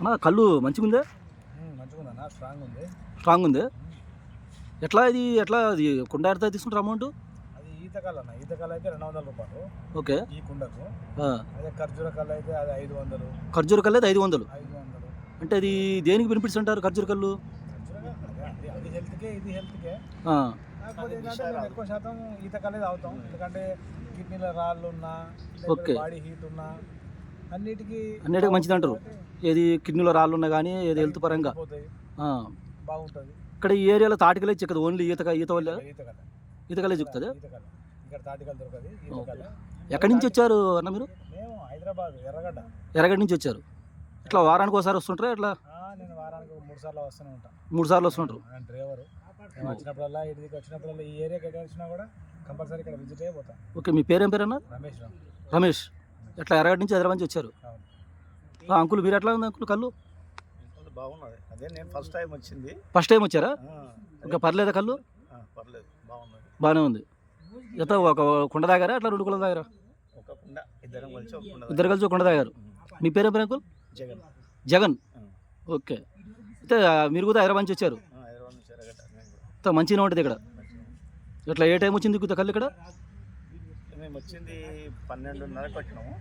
అన్న కళ్ళు మంచిగా ఉందా మంచిగా ఉందన్న స్ట్రాంగ్ ఉంది స్ట్రాంగ్ ఉంది ఎట్లా ఇది ఎట్లా అది కుండ ఎంత తీసుకుంటారు అమౌంట్? అది ఈత కళ అన్న ఈత కళ అయితే రెండు వందల రూపాయలు. ఓకే. ఈ కుండకు. అదే ఖర్జూర కళ అయితే అది ఐదు వందలు. ఖర్జూర కళ్ళు అయితే ఐదు వందలు. ఐదు వందలు. అంటే అది దేనికి బెనిఫిట్స్ అంటారు ఖర్జూర కళ్ళు? అదే హెల్త్కే ఇది హెల్త్కే ఎక్కువ శాతం ఈత కళే తాగుతాం ఎందుకంటే కిడ్నీలో రాళ్ళు ఉన్నా ఓకే. బాడీ హీట్ ఉన్నా అన్నిటికీ అన్నిటికీ మంచిది అంటారు. ఏది కిడ్నీలో రాళ్ళు ఉన్నా కానీ ఏది హెల్త్ పరంగా. బాగుంటుంది. ఇక్కడ ఈ ఏరియాలో తాటికలే చిక్కదు ఓన్లీ ఈత ఈత వల్ల? ఈతకలే చిక్కుతుంది? ఎక్కడి నుంచి వచ్చారు అన్న మీరు? హైదరాబాద్ ఎర్రగడ్డ. ఎర్రగడ్డ నుంచి వచ్చారు. ఇట్లా వారానికి ఒకసారి వస్తుంటారా ఇట్లా? నేను వారానికి మూడు సార్లు వస్తూనే ఉంటాను మూడు సార్లు వస్తుంటారు. డ్రైవర్. వచ్చినప్పుడల్లా వచ్చినప్పుడల్లా ఈ ఏరియాకి ఎక్కడ వచ్చినా కూడా కంపల్సరీ ఇక్కడ విజిట్ అయిపోతాను ఓకే మీ పేరేం పేరన్నా? రమేష్ రమేష్. ఎట్లా ఎర్రగడ్డ నుంచి హైదరాబాద్ నుంచి వచ్చారు? అంకుల్ మీరు ఎట్లా ఉంది అంకుల్ కళ్ళు? బాగున్నది అదే నేను ఫస్ట్ టైం వచ్చింది. ఫస్ట్ టైం వచ్చారా? ఇంకా పర్లేదా కళ్ళు? పర్లేదు. బాగున్నది బాగానే ఉంది. ఎంత ఒక కుండ తాగారా? అట్లా రెండు కుండ తాగారా? ఒక కుండ ఇద్దరం కలిసి ఇద్దరు కలిసి కుండ తాగారు. మీ పేరేం పేరు అంకుల్? జగన్. జగన్. ఓకే. అయితే మీరు కూడా హైదరాబాద్ నుంచి వచ్చారు? మంచిగా ఉంటుంది ఇక్కడ. ఇట్లా ఏ టైం వచ్చింది కళ్ళు ఇక్కడ? మేము వచ్చింది పన్నెండున్నరకు వచ్చినాము.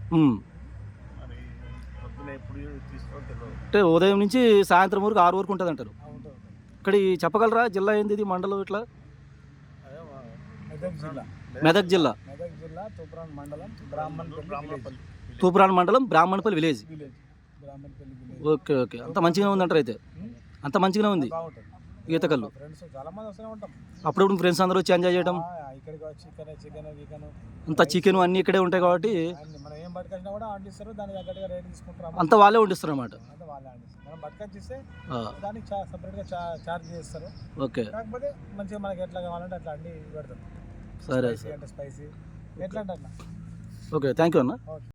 అంటే ఉదయం నుంచి సాయంత్రం వరకు ఆరు వరకు ఉంటుంది అంటారు. ఇక్కడ ఈ చెప్పగలరా జిల్లా ఏంది ఇది మండలం ఇట్లా? మెదక్ జిల్లా. మెదక్ జిల్లా. మెదక్ జిల్లా తూప్రాన్ మండలం బ్రాహ్మణపల్లి బ్రాహ్మణపల్లి తూపురాన్ మండలం Brahmanapalli village. Village. Brahmanapalli village. Okay okay. అంత మంచిగా ఉంది అంటారు అయితే అంత మంచిగానే ఉంది? బాగుంటుంది. ఈత కళ్ళు ఫ్రెండ్స్ అందరూ వచ్చి ఎంజాయ్ చేయడం ఆ, ఇక్కడికి వచ్చి చికెన్ చికెన్ గికెన్ అంత చికెన్ అన్నీ ఇక్కడే ఉంటాయి కాబట్టి ఏం పట్టుకొచ్చినా కూడా ఆండిస్తారు దానికి తగ్గట్టుగా రేట్ తీసుకుంటారు అంత వాళ్ళే వండిస్తారు అన్నమాట. అంతా వాళ్ళే ఆండిస్తారు మనం పట్టుకొచ్చిస్తే ఆ, దానికి సపరేట్గా చార్జ్ చేస్తారు. ఓకే. కాకపోతే మంచిగా మనకి ఎట్లా కావాలంటే అట్లా అన్ని పెడతారు. సరే అంటే స్పైసీ ఎట్లా అంటే అట్లా. ఓకే థ్యాంక్ యూ అన్న.